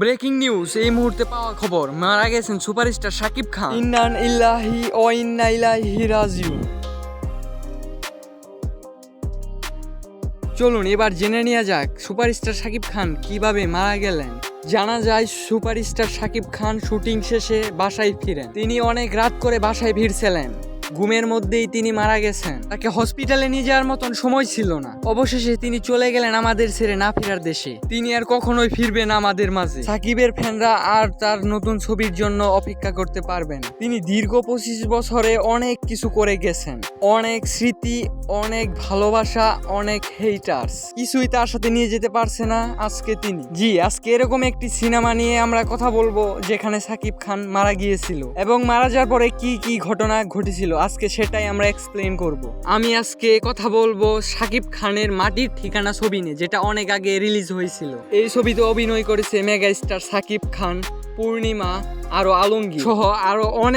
Breaking news এই মুহূর্তে পাওয়া খবর, মারা গেছেন সুপারস্টার শাকিব খান। ইন্নান ইল্লাহি ও ইন্না ইলাইহি রাজিউন। চলুন, এবার জেনে নেওয়া যাক সুপারস্টার শাকিব খান কীভাবে মারা গেলেন। জানা যায় সুপারস্টার শাকিব খান শুটিং শেষে বাসায় ফিরেন। তিনি অনেক রাত করে বাসায় ফিরছিলেন। ঘুমের মধ্যেই তিনি মারা গেছেন। তাকে হসপিটালে নিয়ে যাওয়ার মতন সময় ছিল না। অবশেষে তিনি চলে গেলেন আমাদের ছেড়ে না ফেরার দেশে। তিনি আর কখনোই ফিরবেন আমাদের মাঝে। সাকিবের ফ্যানরা আর তার নতুন ছবির জন্য অপেক্ষা করতে পারবেন। তিনি দীর্ঘ পঁচিশ বছরে অনেক কিছু করে গেছেন। অনেক স্মৃতি, অনেক ভালোবাসা, অনেক হেটার্স কিছুই তার সাথে নিয়ে যেতে পারছে না আজকে তিনি। জি, আজকে এরকম একটি সিনেমা নিয়ে আমরা কথা বলব যেখানে সাকিব খান মারা গিয়েছিল। এবং মারা যাওয়ার পরে কি কি ঘটনা ঘটেছিল আজকে সেটাই আমরা এক্সপ্লেন করব। আমি আজকে কথা বলব সাকিব খানের মাটির ঠিকানা ছবি নিয়ে, যেটা অনেক আগে রিলিজ হয়েছিল। এই ছবিতে অভিনয় করেছে মেগা স্টার সাকিব খান, পূর্ণিমা, আরও আলমগীর সহ আরও অনেক